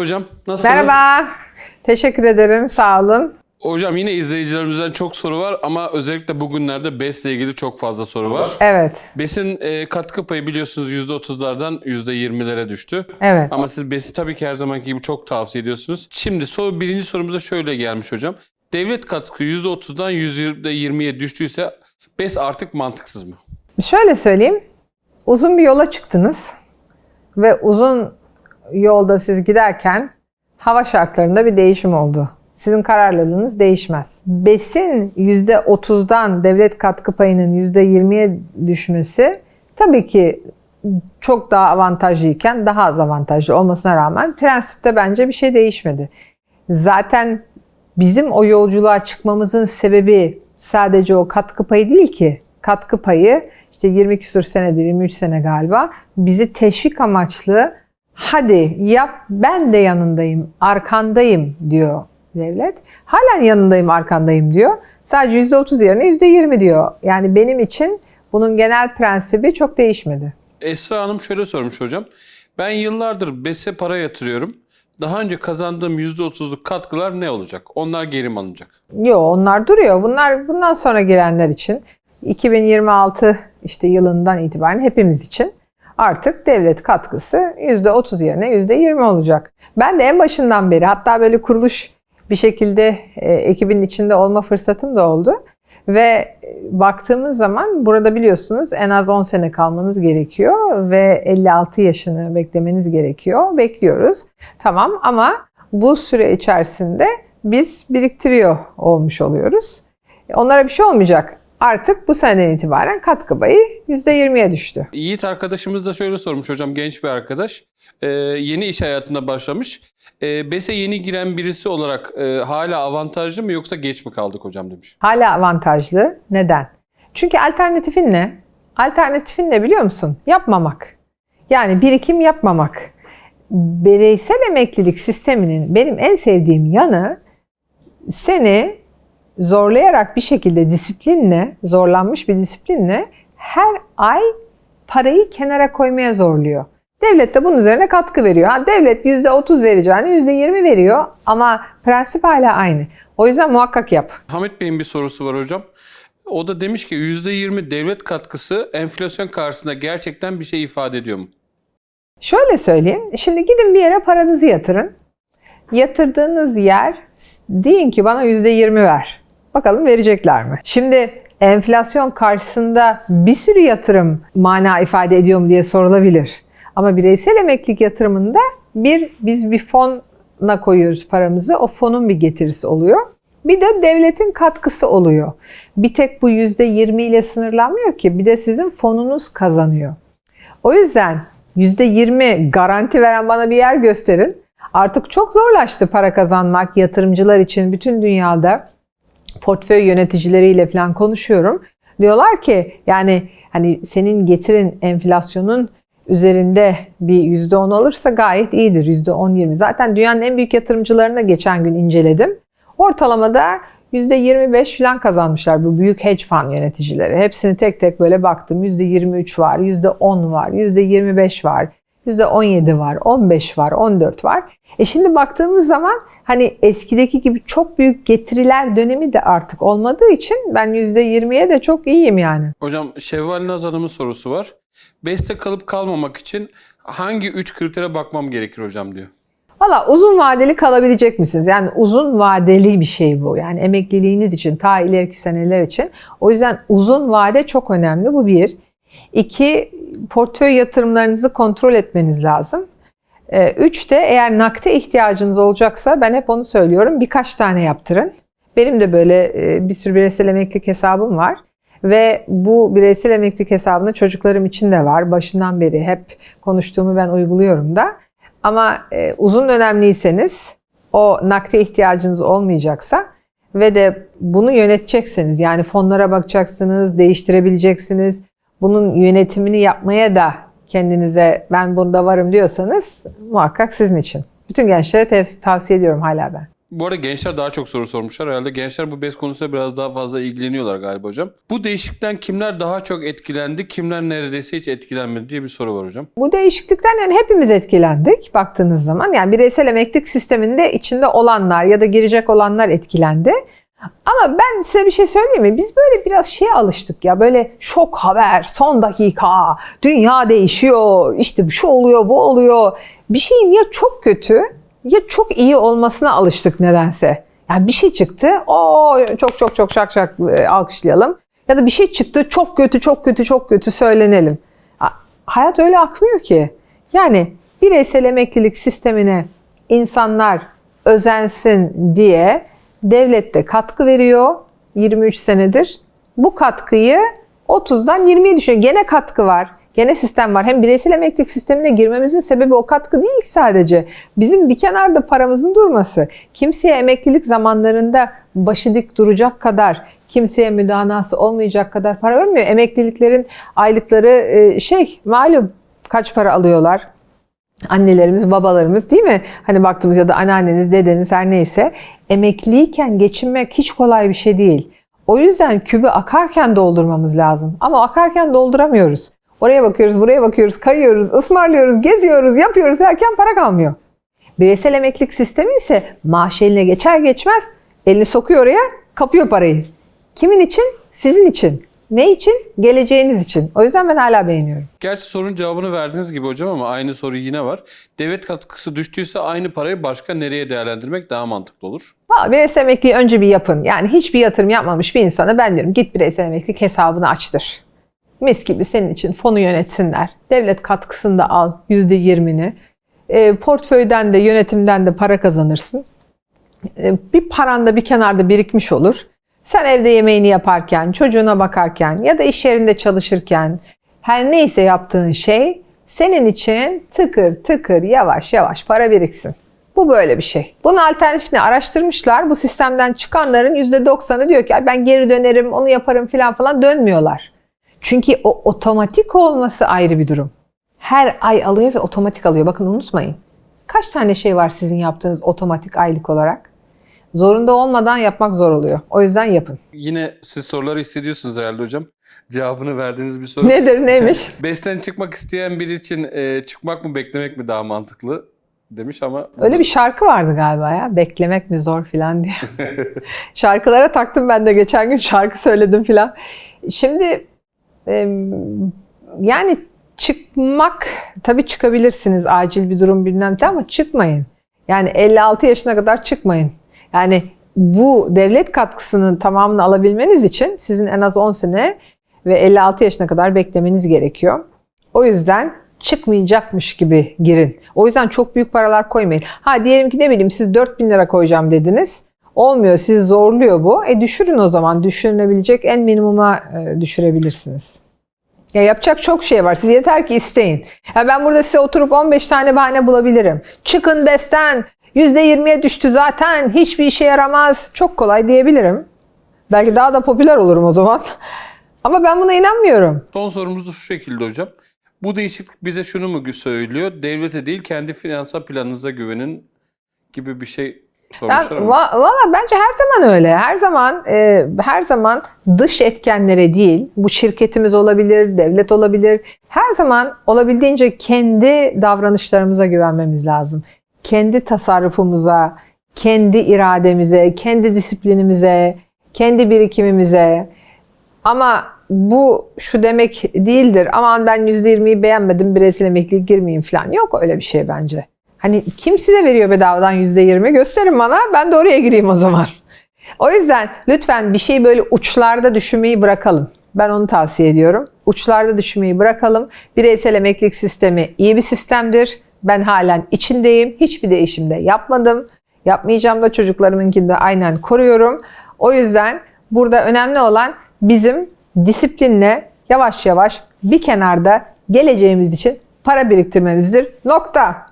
hocam. Nasılsınız? Merhaba. Teşekkür ederim. Sağ olun. Hocam yine izleyicilerimizden çok soru var ama özellikle bugünlerde BES'le ilgili çok fazla soru var. Evet. BES'in e, katkı payı biliyorsunuz %30'lardan %20'lere düştü. Evet. Ama siz BES'i tabii ki her zamanki gibi çok tavsiye ediyorsunuz. Şimdi soru, birinci sorumuza şöyle gelmiş hocam. Devlet katkı %30'dan %20'ye düştüyse BES artık mantıksız mı? Şöyle söyleyeyim. Uzun bir yola çıktınız ve uzun yolda siz giderken hava şartlarında bir değişim oldu. Sizin kararlılığınız değişmez. BES'in %30'dan devlet katkı payının %20'ye düşmesi tabii ki çok daha avantajlıyken daha az avantajlı olmasına rağmen prensipte bence bir şey değişmedi. Zaten bizim o yolculuğa çıkmamızın sebebi sadece o katkı payı değil ki. Katkı payı işte 20 küsur senedir, 23 sene galiba bizi teşvik amaçlı hadi yap ben de yanındayım, arkandayım diyor devlet. Halen yanındayım, arkandayım diyor. Sadece %30 yerine %20 diyor. Yani benim için bunun genel prensibi çok değişmedi. Esra Hanım şöyle sormuş hocam. Ben yıllardır BES'e para yatırıyorum. Daha önce kazandığım %30'luk katkılar ne olacak? Onlar geri mi alınacak? Yo onlar duruyor. Bunlar bundan sonra girenler için 2026 işte yılından itibaren hepimiz için artık devlet katkısı %30 yerine %20 olacak. Ben de en başından beri hatta böyle kuruluş bir şekilde e, ekibin içinde olma fırsatım da oldu. Ve e, baktığımız zaman burada biliyorsunuz en az 10 sene kalmanız gerekiyor ve 56 yaşını beklemeniz gerekiyor. Bekliyoruz. Tamam ama bu süre içerisinde biz biriktiriyor olmuş oluyoruz. Onlara bir şey olmayacak. Artık bu seneden itibaren katkı payı %20'ye düştü. Yiğit arkadaşımız da şöyle sormuş hocam genç bir arkadaş. Ee, yeni iş hayatına başlamış. Ee, BES'e yeni giren birisi olarak e, hala avantajlı mı yoksa geç mi kaldık hocam demiş. Hala avantajlı. Neden? Çünkü alternatifin ne? Alternatifin ne biliyor musun? Yapmamak. Yani birikim yapmamak. Bireysel emeklilik sisteminin benim en sevdiğim yanı seni zorlayarak bir şekilde disiplinle, zorlanmış bir disiplinle her ay parayı kenara koymaya zorluyor. Devlet de bunun üzerine katkı veriyor. Ha, devlet %30 vereceğini %20 veriyor ama prensip hala aynı. O yüzden muhakkak yap. Hamit Bey'in bir sorusu var hocam. O da demiş ki %20 devlet katkısı enflasyon karşısında gerçekten bir şey ifade ediyor mu? Şöyle söyleyeyim. Şimdi gidin bir yere paranızı yatırın. Yatırdığınız yer deyin ki bana %20 ver. Bakalım verecekler mi? Şimdi enflasyon karşısında bir sürü yatırım mana ifade ediyor mu diye sorulabilir. Ama bireysel emeklilik yatırımında bir biz bir fona koyuyoruz paramızı. O fonun bir getirisi oluyor. Bir de devletin katkısı oluyor. Bir tek bu %20 ile sınırlanmıyor ki. Bir de sizin fonunuz kazanıyor. O yüzden %20 garanti veren bana bir yer gösterin. Artık çok zorlaştı para kazanmak yatırımcılar için bütün dünyada portföy yöneticileriyle falan konuşuyorum. Diyorlar ki yani hani senin getirin enflasyonun üzerinde bir %10 olursa gayet iyidir. %10-20. Zaten dünyanın en büyük yatırımcılarını geçen gün inceledim. Ortalamada %25 falan kazanmışlar bu büyük hedge fund yöneticileri. Hepsini tek tek böyle baktım. %23 var, %10 var, %25 var, %17 var, 15 var, 14 var. E şimdi baktığımız zaman hani eskideki gibi çok büyük getiriler dönemi de artık olmadığı için ben %20'ye de çok iyiyim yani. Hocam Şevval Naz Hanım'ın sorusu var. BES'te kalıp kalmamak için hangi 3 kritere bakmam gerekir hocam diyor. Valla uzun vadeli kalabilecek misiniz? Yani uzun vadeli bir şey bu. Yani emekliliğiniz için, ta ileriki seneler için. O yüzden uzun vade çok önemli. Bu bir. İki, portföy yatırımlarınızı kontrol etmeniz lazım. Ee, Üç de eğer nakde ihtiyacınız olacaksa ben hep onu söylüyorum. Birkaç tane yaptırın. Benim de böyle e, bir sürü bireysel emeklilik hesabım var. Ve bu bireysel emeklilik hesabını çocuklarım için de var. Başından beri hep konuştuğumu ben uyguluyorum da. Ama e, uzun dönemliyseniz o nakde ihtiyacınız olmayacaksa ve de bunu yöneteceksiniz. Yani fonlara bakacaksınız, değiştirebileceksiniz. Bunun yönetimini yapmaya da kendinize ben bunda varım diyorsanız muhakkak sizin için. Bütün gençlere tavsiye ediyorum hala ben. Bu arada gençler daha çok soru sormuşlar. Herhalde gençler bu BES konusunda biraz daha fazla ilgileniyorlar galiba hocam. Bu değişiklikten kimler daha çok etkilendi, kimler neredeyse hiç etkilenmedi diye bir soru var hocam. Bu değişiklikten yani hepimiz etkilendik baktığınız zaman. Yani bireysel emeklilik sisteminde içinde olanlar ya da girecek olanlar etkilendi. Ama ben size bir şey söyleyeyim mi? Biz böyle biraz şeye alıştık ya. Böyle şok haber, son dakika, dünya değişiyor, işte şu oluyor, bu oluyor. Bir şeyin ya çok kötü ya çok iyi olmasına alıştık nedense. Yani bir şey çıktı, o çok çok çok şak şak e, alkışlayalım. Ya da bir şey çıktı, çok kötü, çok kötü, çok kötü söylenelim. Ha- Hayat öyle akmıyor ki. Yani bireysel emeklilik sistemine insanlar özensin diye devlet de katkı veriyor 23 senedir. Bu katkıyı 30'dan 20'ye düşüyor. Gene katkı var. Gene sistem var. Hem bireysel emeklilik sistemine girmemizin sebebi o katkı değil ki sadece. Bizim bir kenarda paramızın durması. Kimseye emeklilik zamanlarında başı dik duracak kadar, kimseye müdanası olmayacak kadar para vermiyor. Emekliliklerin aylıkları e, şey malum kaç para alıyorlar? Annelerimiz, babalarımız değil mi? Hani baktığımız ya da anneanneniz, dedeniz her neyse emekliyken geçinmek hiç kolay bir şey değil. O yüzden kübü akarken doldurmamız lazım. Ama akarken dolduramıyoruz. Oraya bakıyoruz, buraya bakıyoruz, kayıyoruz, ısmarlıyoruz, geziyoruz, yapıyoruz derken para kalmıyor. Bireysel emeklilik sistemi ise maaş eline geçer geçmez elini sokuyor oraya, kapıyor parayı. Kimin için? Sizin için. Ne için? Geleceğiniz için. O yüzden ben hala beğeniyorum. Gerçi sorunun cevabını verdiğiniz gibi hocam ama aynı soru yine var. Devlet katkısı düştüyse aynı parayı başka nereye değerlendirmek daha mantıklı olur? Valla bireysel emekliği önce bir yapın. Yani hiçbir yatırım yapmamış bir insana ben diyorum git bireysel emeklilik hesabını açtır. Mis gibi senin için fonu yönetsinler. Devlet katkısını da al %20'ni. E, portföyden de yönetimden de para kazanırsın. E, bir paran da bir kenarda birikmiş olur. Sen evde yemeğini yaparken, çocuğuna bakarken ya da iş yerinde çalışırken her neyse yaptığın şey senin için tıkır tıkır yavaş yavaş para biriksin. Bu böyle bir şey. Bunun alternatifini araştırmışlar. Bu sistemden çıkanların %90'ı diyor ki "Ay ben geri dönerim, onu yaparım falan falan dönmüyorlar. Çünkü o otomatik olması ayrı bir durum. Her ay alıyor ve otomatik alıyor. Bakın unutmayın. Kaç tane şey var sizin yaptığınız otomatik aylık olarak? Zorunda olmadan yapmak zor oluyor. O yüzden yapın. Yine siz soruları hissediyorsunuz herhalde hocam. Cevabını verdiğiniz bir soru. Nedir neymiş? BES'ten çıkmak isteyen biri için e, çıkmak mı beklemek mi daha mantıklı demiş ama Öyle bir şarkı vardı galiba ya. Beklemek mi zor filan diye. Şarkılara taktım ben de geçen gün şarkı söyledim filan. Şimdi em, yani çıkmak tabii çıkabilirsiniz acil bir durum bilmem ne ama çıkmayın. Yani 56 yaşına kadar çıkmayın. Yani bu devlet katkısının tamamını alabilmeniz için sizin en az 10 sene ve 56 yaşına kadar beklemeniz gerekiyor. O yüzden çıkmayacakmış gibi girin. O yüzden çok büyük paralar koymayın. Ha diyelim ki ne bileyim siz 4000 lira koyacağım dediniz. Olmuyor sizi zorluyor bu. E düşürün o zaman. Düşürülebilecek en minimuma e, düşürebilirsiniz. Ya yapacak çok şey var. Siz yeter ki isteyin. Ya ben burada size oturup 15 tane bahane bulabilirim. Çıkın besten. %20'ye düştü zaten. Hiçbir işe yaramaz. Çok kolay diyebilirim. Belki daha da popüler olurum o zaman. Ama ben buna inanmıyorum. son sorumuz da şu şekilde hocam. Bu değişiklik bize şunu mu söylüyor? Devlete değil kendi finansal planınıza güvenin gibi bir şey sormuşlar ama. va- Valla bence her zaman öyle. Her zaman e, her zaman dış etkenlere değil, bu şirketimiz olabilir, devlet olabilir. Her zaman olabildiğince kendi davranışlarımıza güvenmemiz lazım. Kendi tasarrufumuza, kendi irademize, kendi disiplinimize, kendi birikimimize. Ama bu şu demek değildir. Aman ben %20'yi beğenmedim, bireysel emeklilik girmeyeyim falan. Yok öyle bir şey bence. Hani kim size veriyor bedavadan %20? Gösterin bana, ben de oraya gireyim o zaman. O yüzden lütfen bir şeyi böyle uçlarda düşünmeyi bırakalım. Ben onu tavsiye ediyorum. Uçlarda düşünmeyi bırakalım. Bireysel emeklilik sistemi iyi bir sistemdir. Ben halen içindeyim. Hiçbir değişim de yapmadım. Yapmayacağım da çocuklarımınkini de aynen koruyorum. O yüzden burada önemli olan bizim disiplinle yavaş yavaş bir kenarda geleceğimiz için para biriktirmemizdir. Nokta.